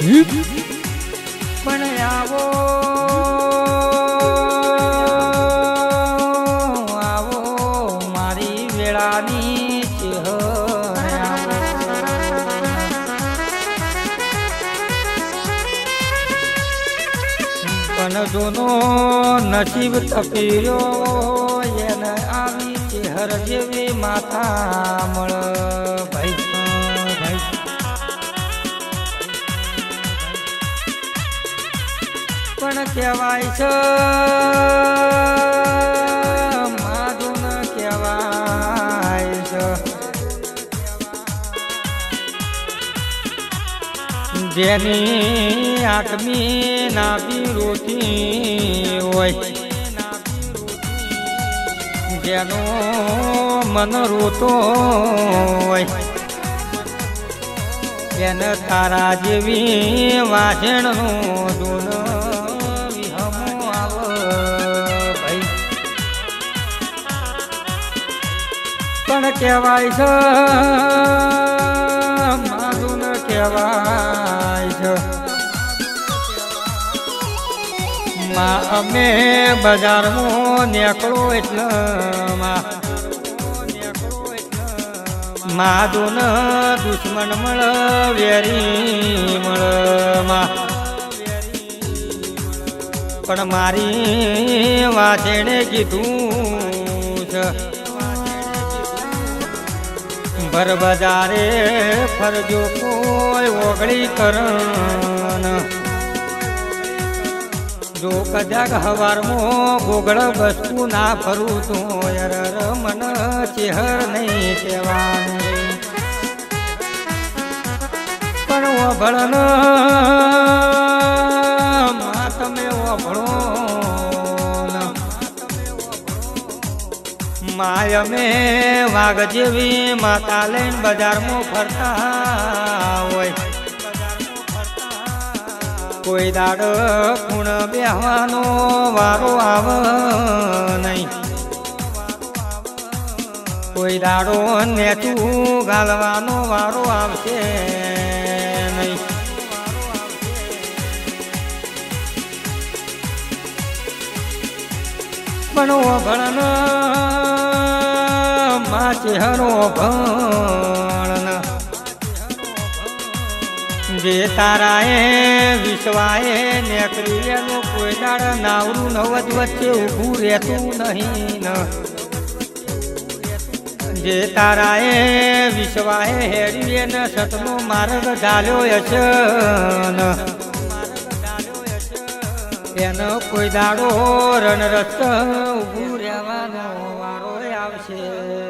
પણ આવો આવો મારી વેળાની પણ જોનો નસીબ તપીર્યો એને આવી ચેહર જેવી માથા મળ. પણ કહેવાય છે. માધુન કહેવાય છે. જેની આત્મી ના રોટી હોય, જેનો મન રોતો હોય, એને તારા જેવી વાસણનું પણ કહેવાય છે મારું ન કહેવાય છે. માં અમે બજારમાં નીકળો એટલે માં. ન દુશ્મન મળ, વેરી મળ, માં. પણ મારી વાસેણે કીધું છે ભર બજારે ફરજો કોઈ ઓગળી કરણ. જો કદાચ હવારમાં ગોગળ વસ્તુ ના ફરું તો યર મન ચેહર નહીં કહેવાનું પણ ઓભળનમાં તમે ઓભળો માય અમે વાઘ જેવી માતા લઈને બજારમાં ફરતા હોય. કોઈ દાડ ખૂણ બેહવાનો વારો આવ નહીં. કોઈ દાડો નેચું ગાલવાનો વારો આવશે નહીં. પણ ઓભળનમાં ચહેરો ભણ જે તારાએ વિશ્વાએ નેકરી એનું કોઈ દાડ નાવરું નવજ વચ્ચે ઊભું રહેતું નહીં. જે તારાએ વિશ્વાએ હેરીએ ને સતનો માર્ગ ઝાલ્યો હશે એનો કોઈ દાડો રણરસ્ત ઊભું રહેવાનો વારો આવશે.